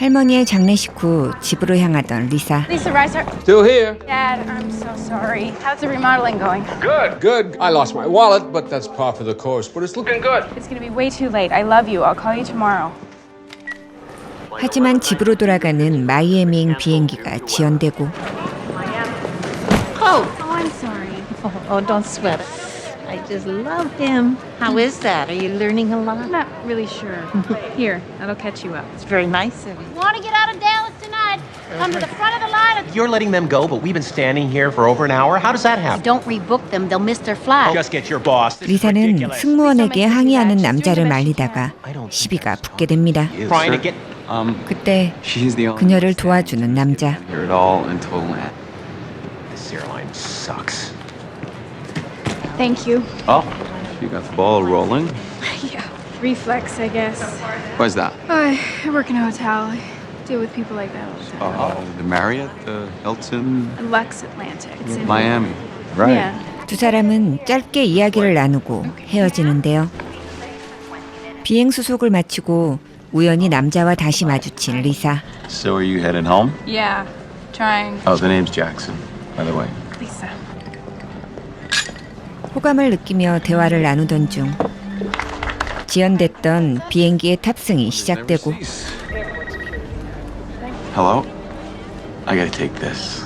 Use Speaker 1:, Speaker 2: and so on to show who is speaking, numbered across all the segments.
Speaker 1: 할머니의 장례식 후 집으로 향하던 리사.
Speaker 2: Lisa Reiser.
Speaker 3: Still here.
Speaker 2: Dad, I'm so sorry. How's the remodeling going?
Speaker 3: Good, good. I lost my wallet, but that's par for the course. But it's looking good.
Speaker 2: It's gonna be way too late. I love you. I'll call you tomorrow.
Speaker 1: 하지만 집으로 돌아가는 마이애미행 비행기가 지연되고
Speaker 4: Oh,
Speaker 2: Oh, I'm sorry.
Speaker 4: oh, oh, don't sweat it. I just love him. How is that? Are you learning a lot?
Speaker 2: I'm not really sure. Here, that'll catch you up.
Speaker 4: It's very nice of you.
Speaker 5: Want to get out of Dallas tonight? Come to the front of the line. and
Speaker 6: You're letting them go, but we've been standing here for over an hour. How does that happen?
Speaker 5: Don't rebook them. They'll miss their flight.
Speaker 6: Just get your boss. This is
Speaker 1: 리사는
Speaker 6: ridiculous.
Speaker 1: 승무원에게 항의하는 남자를 말리다가 시비가 붙게 됩니다.
Speaker 6: Trying to get.
Speaker 7: Um,
Speaker 1: 그때
Speaker 7: she's the only
Speaker 1: 그녀를 도와주는 남자.
Speaker 7: here at all until land.
Speaker 6: This airline sucks.
Speaker 2: Thank you.
Speaker 7: Oh, you got the ball rolling.
Speaker 2: Yeah. Reflex, I guess.
Speaker 7: Why's that?
Speaker 2: I work in a hotel. I deal with people like that all the time.
Speaker 7: Uh, the Marriott, the Hilton,
Speaker 2: Lux Atlantic. It's in
Speaker 7: Miami. Right.
Speaker 2: Yeah.
Speaker 1: 두 사람은 짧게 이야기를 나누고 헤어지는데요. 비행 수속을 마치고 우연히 남자와 다시 마주친 리사.
Speaker 7: So are you headed home?
Speaker 2: Yeah. Trying.
Speaker 7: Oh, the name's Jackson, by the way.
Speaker 2: Lisa.
Speaker 1: 호감을 느끼며 대화를 나누던 중 지연됐던 비행기의 탑승이 시작되고
Speaker 7: Hello? I gotta take this.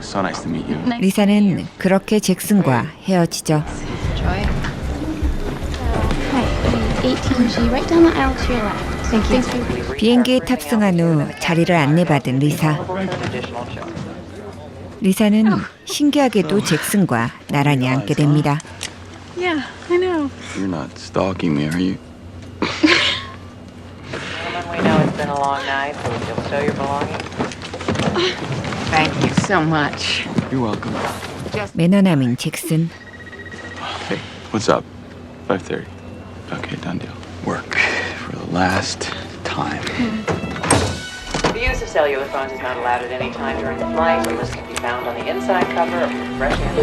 Speaker 7: So nice to meet you.
Speaker 1: 리사는 그렇게 잭슨과 헤어지죠.
Speaker 2: Joy.
Speaker 5: Hi, 18G, right down the aisle to your left. Thank you. Thanks for
Speaker 1: 비행기에 tab승한 후 자리를 안내받은 리사. 리사는 신기하게도 잭슨과 나란히 앉게 됩니다.
Speaker 2: Yeah, I know.
Speaker 7: You're not stalking me, are you?
Speaker 8: We know it's been a long night, so you'll stow your belongings.
Speaker 4: Thank you so much.
Speaker 7: You're welcome.
Speaker 1: 매너남인 잭슨.
Speaker 7: Hey, what's up? 5.30. Okay, done deal. Work for the last time.
Speaker 8: The use of cellular phones is not allowed at any time during the flight. The list can be found on the inside cover of the fresh air.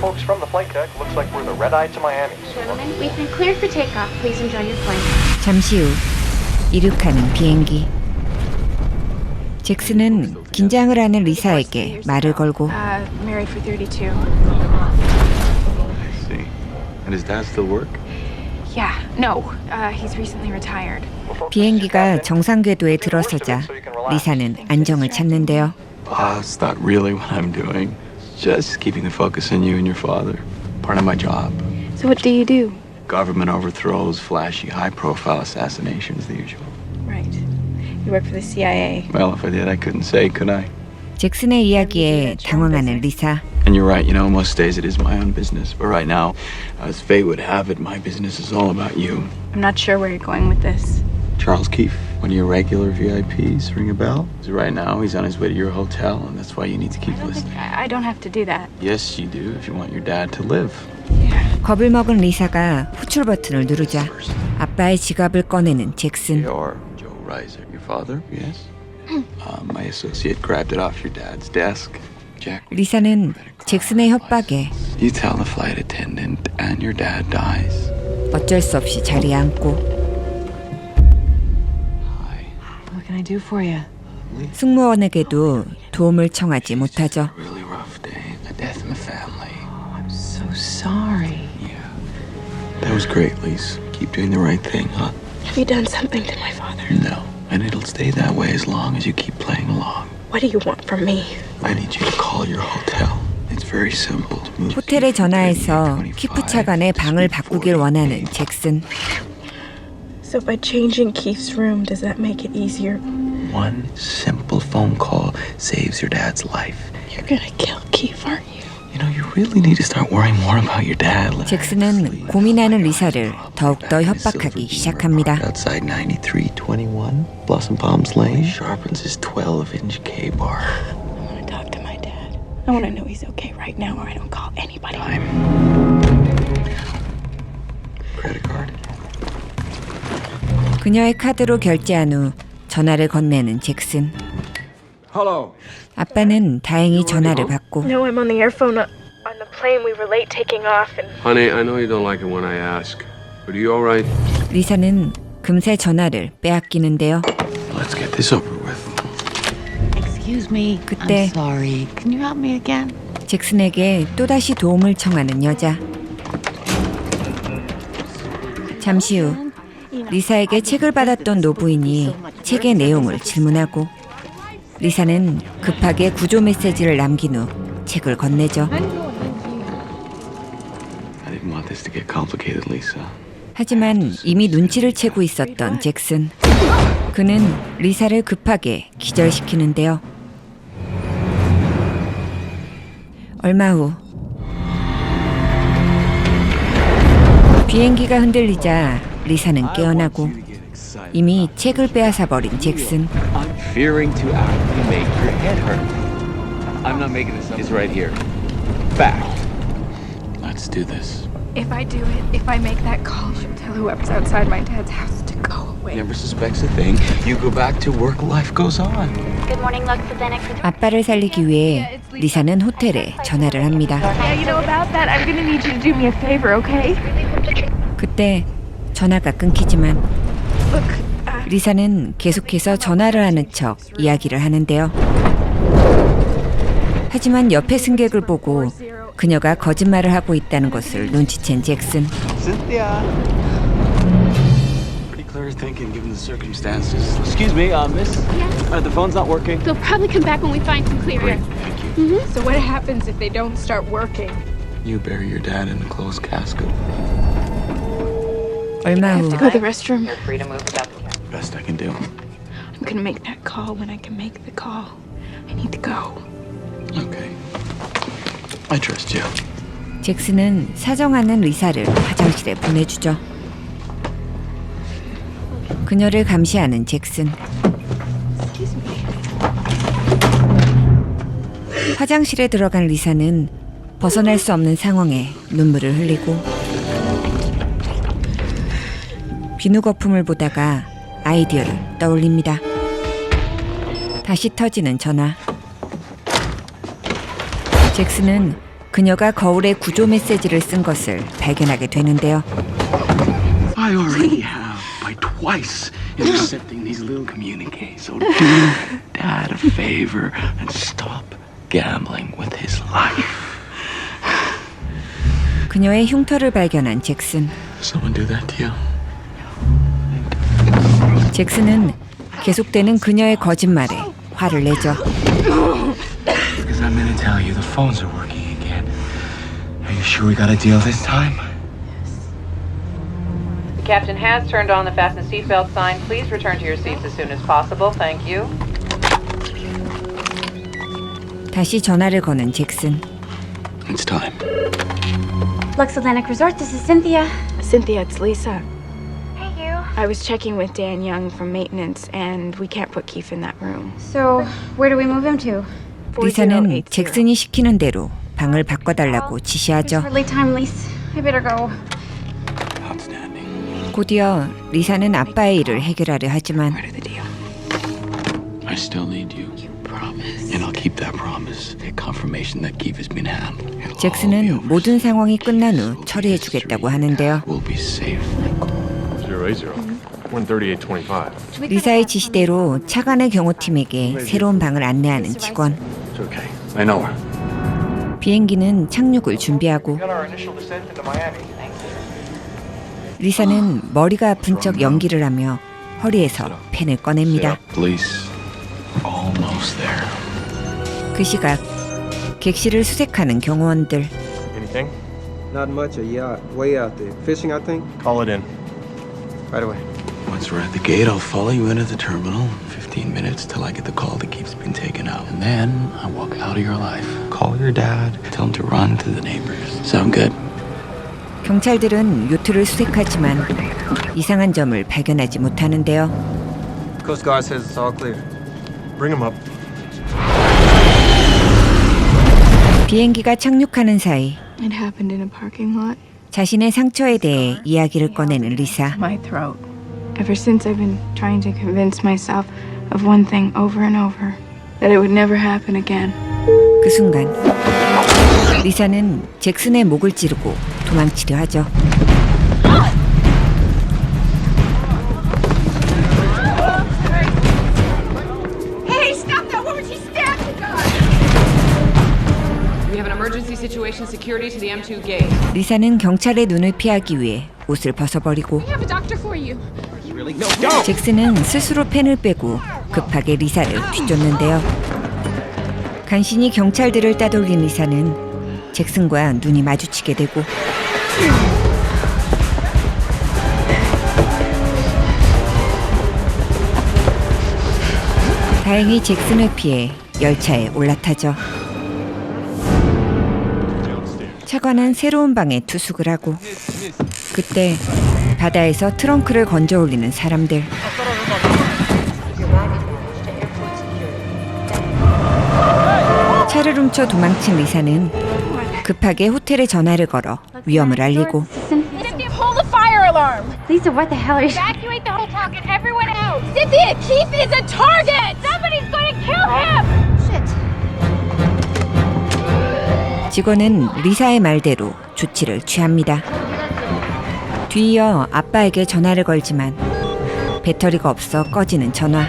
Speaker 9: Folks from the flight deck, looks like we're the red eye to Miami.
Speaker 5: Gentlemen, we've been cleared for takeoff. Please enjoy your flight.
Speaker 1: 잠시 후 이륙하는 비행기. 잭슨은 긴장을 하는 리사에게 말을 걸고
Speaker 2: Uh, married for 32.
Speaker 7: I see. And does dad still work?
Speaker 2: Yeah, no. Uh, he's recently retired.
Speaker 1: 비행기가 정상 궤도에 들어서자 리사는 안정을 찾는데요.
Speaker 7: Uh, it's not really what I'm doing. Just keeping the focus on you and your father. Part of my job.
Speaker 2: So what do you do?
Speaker 7: Government overthrows, flashy, high-profile assassinations, the usual.
Speaker 2: Right. You work for the CIA.
Speaker 7: Well, if I did, I couldn't say, could I?
Speaker 1: 잭슨의 이야기에 당황하는 리사.
Speaker 7: And you're right, you know, most days it is my own business. But right now, as fate would have it, my business is all about you.
Speaker 2: I'm not sure where you're going with this.
Speaker 7: Charles Keefe, one of your regular VIPs, ring a bell? 'Cause right now, he's on his way to your hotel, and that's why you need to keep listening.
Speaker 2: I, I don't have to do that.
Speaker 7: Yes, you do, if you want your dad to live.
Speaker 1: 겁을 먹은 리사가 호출 버튼을 누르자 아빠의 지갑을 꺼내는 잭슨.
Speaker 7: You're Joe Reiser, your father? Yes. Uh, my associate grabbed it off your dad's desk. Jack.
Speaker 1: 리사는 잭슨의 협박에
Speaker 7: You tell the flight attendant, and your dad dies.
Speaker 1: 어쩔 수 없이 자리에 앉고
Speaker 7: Hi.
Speaker 8: What can I do for you?
Speaker 1: 승무원에게도 도움을 청하지 못하죠.
Speaker 7: Really rough day. A death in the family.
Speaker 8: I'm so sorry.
Speaker 7: Yeah. That was great, Lise. Keep doing the right thing, huh?
Speaker 10: Have you done something to my father?
Speaker 7: No. And it'll stay that way as long as you keep playing along.
Speaker 10: What do you want from me?
Speaker 7: I need you to call your hotel. It's very simple to move.
Speaker 1: 호텔에 전화해서 키프 차관의 방을 바꾸길 원하는 잭슨.
Speaker 10: So by changing Keith's room, does that make it easier?
Speaker 7: One simple phone call saves your dad's life.
Speaker 10: You're gonna kill
Speaker 1: 잭슨은 고민하는 리사를 더욱더 협박하기 시작합니다.
Speaker 7: Outside 9321 Blossom Palms Lane sharpens his 12-inch K-bar.
Speaker 10: I talk to my dad. I wanna know he's okay right now, or I don't call anybody.
Speaker 7: Time. Credit card.
Speaker 1: 그녀의 카드로 결제한 후 전화를 건네는 잭슨.
Speaker 3: Hello.
Speaker 1: 아빠는 다행히 전화를 받고
Speaker 10: No, I'm on the airphone. Uh, plane, we were late taking off, and
Speaker 3: Honey, I know you don't like it when I ask, but are you all right?
Speaker 1: 리사는 금세 전화를 빼앗기는데요.
Speaker 7: Let's get this over with.
Speaker 4: Excuse me.
Speaker 1: 그때-
Speaker 4: I'm sorry. Can you help me again?
Speaker 1: 잭슨에게 또다시 도움을 청하는 여자. 잠시 후 리사에게 책을 받았던 노부인이 책의 내용을 질문하고 리사는 급하게 구조 메시지를 남긴 후 책을 건네죠. 하지만 이미 눈치를 채고 있었던 잭슨. 그는 리사를 급하게 기절시키는데요. 얼마 후 비행기가 흔들리자 리사는 깨어나고 이미 책을 빼앗아 버린 잭슨.
Speaker 7: I'm fearing to actually make your head hurt. I'm not making this up. It's right here. Fact. Let's do this.
Speaker 2: If I do it, if I make that call, she'll tell whoever's outside my dad's house to go away.
Speaker 7: Never suspects a thing. You go back to work, life goes on.
Speaker 5: Good morning, Lux Athenic.
Speaker 1: 아빠를 살리기 위해 리사는 호텔에 전화를 합니다.
Speaker 2: Yeah, you know about that? I'm gonna need you to do me a favor, okay?
Speaker 1: 그때 전화가 끊기지만
Speaker 2: Look, uh,
Speaker 1: 리사는 계속해서 전화를 하는 척 이야기를 하는데요. 하지만 옆에 승객을 보고 그녀가 거짓말을 하고 있다는 것을 눈치챈 잭슨.
Speaker 7: Cynthia. Pretty clear thinking given the circumstances. Excuse me, uh, miss. Uh, the phone's not working.
Speaker 5: They'll probably come back when we find some clear air.
Speaker 7: Thank you.
Speaker 2: so what happens if they don't start working?
Speaker 7: You bury your dad in a closed casket.
Speaker 1: 얼마 후
Speaker 10: Go to the restroom.
Speaker 8: You're free to move without the camera.
Speaker 7: Best I can do.
Speaker 10: I'm gonna make that call when I can make the call. I need to go.
Speaker 7: Okay. I trust you.
Speaker 1: 잭슨은 사정하는 리사를 화장실에 보내주죠. 그녀를 감시하는 잭슨. 화장실에 들어간 리사는 벗어날 수 없는 상황에 눈물을 흘리고 비누 거품을 보다가 아이디어를 떠올립니다. 다시 터지는 전화. 잭슨은 그녀가 거울에 구조 메시지를 쓴 것을 발견하게 되는데요.
Speaker 7: I already have by twice intercepting these little communiques. So do Dad a favor and stop gambling with his life.
Speaker 1: 그녀의 흉터를 발견한 잭슨.
Speaker 7: Someone do that to you?
Speaker 1: 잭슨은 계속되는 그녀의 거짓말에 화를 내죠.
Speaker 7: Because I'm gonna tell you the phones are working again. Are you sure we got a deal this time?
Speaker 8: The captain has turned on the fasten seatbelt sign. Please return to your seats as soon as possible. Thank you.
Speaker 1: 다시 전화를 거는 잭슨.
Speaker 7: It's time.
Speaker 5: Lux Atlantic Resort, this is Cynthia.
Speaker 10: Cynthia, it's Lisa.
Speaker 5: Hey, you.
Speaker 10: I was checking with Dan Young from maintenance, and we can't put Keith in that room.
Speaker 5: So, where do we move him to?
Speaker 1: 리사는 잭슨이 시키는 대로 방을 바꿔달라고 지시하죠. 곧이어 리사는 아빠의 일을 해결하려 하지만
Speaker 10: Part of the deal.
Speaker 7: I still need you. Promise. And I'll keep that promise. A confirmation that Keith has been handled. It'll all be
Speaker 1: 잭슨은 모든. 상황이 끝난 후
Speaker 7: This will be
Speaker 1: 처리해 주겠다고
Speaker 7: history.
Speaker 1: 하는데요.
Speaker 7: We'll be safe.
Speaker 1: 리사의 지시대로 차관의 경호팀에게 새로운 방을 안내하는 직원.
Speaker 9: It's okay. I know her.
Speaker 1: 비행기는 착륙을 준비하고
Speaker 9: Got our initial descent into Miami.
Speaker 1: 리사는 머리가 아픈 척 연기를 하며 허리에서 펜을 꺼냅니다. 그 시각 객실을 수색하는 경호원들.
Speaker 9: Anything?
Speaker 11: Not much. A yacht way out there. Fishing, I think.
Speaker 9: Call it in.
Speaker 11: Right away.
Speaker 7: Once we're at the gate, I'll follow you into the terminal. 15 minutes till I get the call that Keith's been taken out. And then I walk out of your life. Call your dad. Tell him to run to the neighbors. Sound good?
Speaker 1: 경찰들은 요트를 수색하지만 이상한 점을 발견하지 못하는데요.
Speaker 11: Coast Guard says it's all clear.
Speaker 9: Bring him up.
Speaker 1: 비행기가 착륙하는 사이
Speaker 10: It happened in a parking lot.
Speaker 1: 자신의 상처에 대해 이야기를 꺼내는 리사.
Speaker 10: My throat. Ever since I've been trying to convince myself of one thing over and over that it would never happen again.
Speaker 1: 그 순간 리사는 잭슨의 목을 찌르고 도망치려 하죠.
Speaker 2: Hey, stop that woman! She stabbed the guy.
Speaker 12: We have an emergency situation.
Speaker 8: Security to the M2 gate.
Speaker 1: 리사는 경찰의 눈을 피하기 위해 옷을 벗어버리고
Speaker 2: We have a doctor for you.
Speaker 1: 잭슨은 스스로 펜을 빼고 급하게 리사를 뒤쫓는데요. 간신히 경찰들을 따돌린 리사는 잭슨과 눈이 마주치게 되고 다행히 잭슨을 피해 열차에 올라타죠. 차관은 새로운 방에 투숙을 하고 그때 바다에서 트렁크를 건져 올리는 사람들. 차를 훔쳐 도망친 리사는 급하게 호텔에 전화를 걸어 위험을 알리고.
Speaker 5: Lisa, what the hell are you?
Speaker 2: Evacuate the hotel. Get everyone out. Cynthia, Keith is a target. Somebody's going to kill him.
Speaker 1: 직원은 리사의 말대로 조치를 취합니다. 뒤이어 아빠에게 전화를 걸지만 배터리가 없어 꺼지는 전화.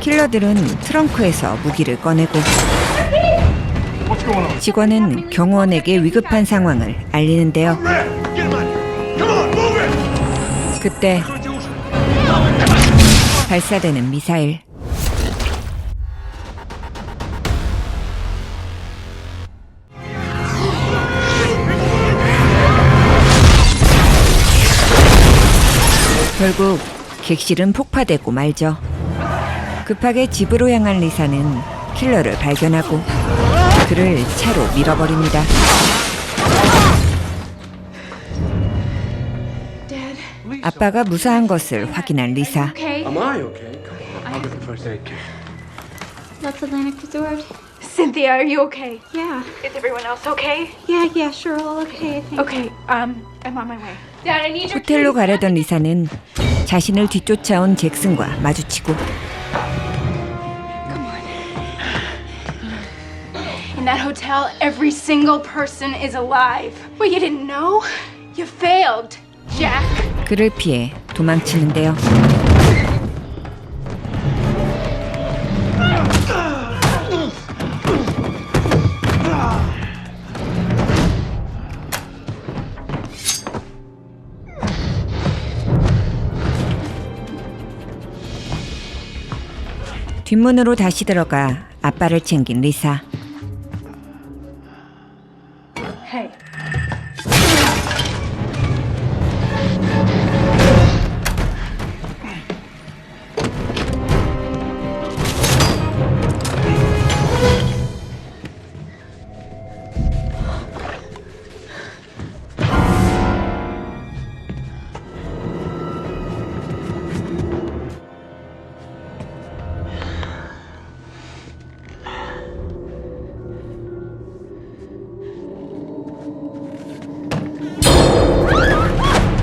Speaker 1: 킬러들은 트렁크에서 무기를 꺼내고 직원은 경호원에게 위급한 상황을 알리는데요. 그때 발사되는 미사일. 결국 객실은 폭파되고 말죠. 급하게 집으로 향한 리사는 킬러를 발견하고 그를 차로 밀어버립니다. 아빠가 무사한 것을 확인한 리사.
Speaker 2: Okay.
Speaker 3: Am I okay? Come on. I'll get the first aid kit.
Speaker 5: That's Atlantic Resort.
Speaker 2: Cynthia, are you okay?
Speaker 5: Yeah.
Speaker 2: Is everyone else okay?
Speaker 5: Yeah, yeah, sure, all okay, I think.
Speaker 2: Okay. Um, I'm on my way.
Speaker 1: 호텔로 가려던 리사는 자신을 뒤쫓아온 잭슨과 마주치고
Speaker 2: In that hotel, every single person is alive. What, you didn't know? You failed, Jack.
Speaker 1: 그를 피해 도망치는데요. 뒷문으로 다시 들어가 아빠를 챙긴 리사.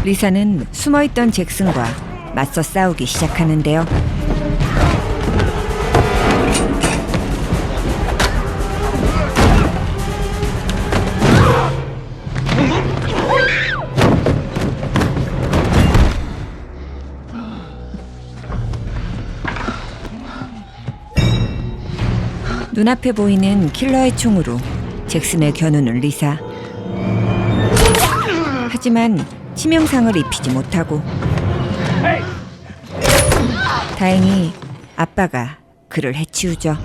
Speaker 1: 리사는 숨어있던 잭슨과 맞서 싸우기 시작하는데요. 눈앞에 보이는 킬러의 총으로 잭슨을 겨누는 리사. 하지만 치명상을 입히지 못하고 다행히 아빠가 그를 해치우죠.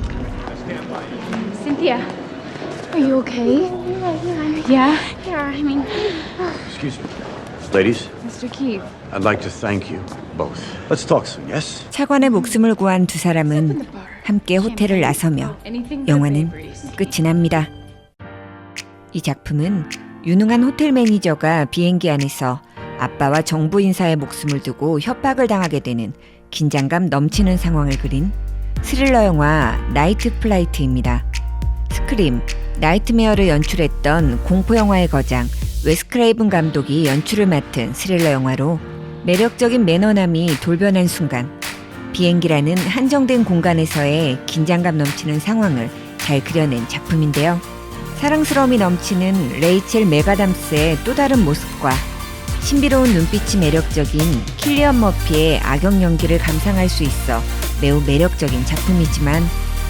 Speaker 2: Cynthia, are you okay? Yeah?
Speaker 5: Yeah, I mean,
Speaker 13: Excuse me. Ladies,
Speaker 2: Mr. Keith.
Speaker 13: I'd like to thank you both. Let's talk soon, yes?
Speaker 1: 차관의 목숨을 구한 두 사람은 함께 호텔을 나서며 영화는 끝이 납니다. 이 작품은 유능한 호텔 매니저가 비행기 안에서 아빠와 정부 인사의 목숨을 두고 협박을 당하게 되는 긴장감 넘치는 상황을 그린 스릴러 영화 나이트 플라이트입니다. 스크림, 나이트메어를 연출했던 공포 영화의 거장 웨스 크레이븐 감독이 연출을 맡은 스릴러 영화로 매력적인 매너남이 돌변한 순간 비행기라는 한정된 공간에서의 긴장감 넘치는 상황을 잘 그려낸 작품인데요. 사랑스러움이 넘치는 레이첼 메가담스의 또 다른 모습과 신비로운 눈빛이 매력적인 킬리언 머피의 악역 연기를 감상할 수 있어 매우 매력적인 작품이지만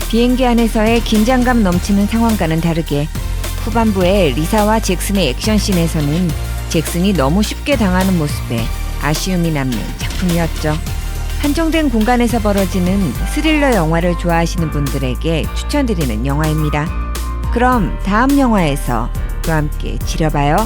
Speaker 1: 비행기 안에서의 긴장감 넘치는 상황과는 다르게 후반부에 리사와 잭슨의 액션씬에서는 잭슨이 너무 쉽게 당하는 모습에 아쉬움이 남는 작품이었죠. 한정된 공간에서 벌어지는 스릴러 영화를 좋아하시는 분들에게 추천드리는 영화입니다. 그럼 다음 영화에서 또 함께 지려봐요.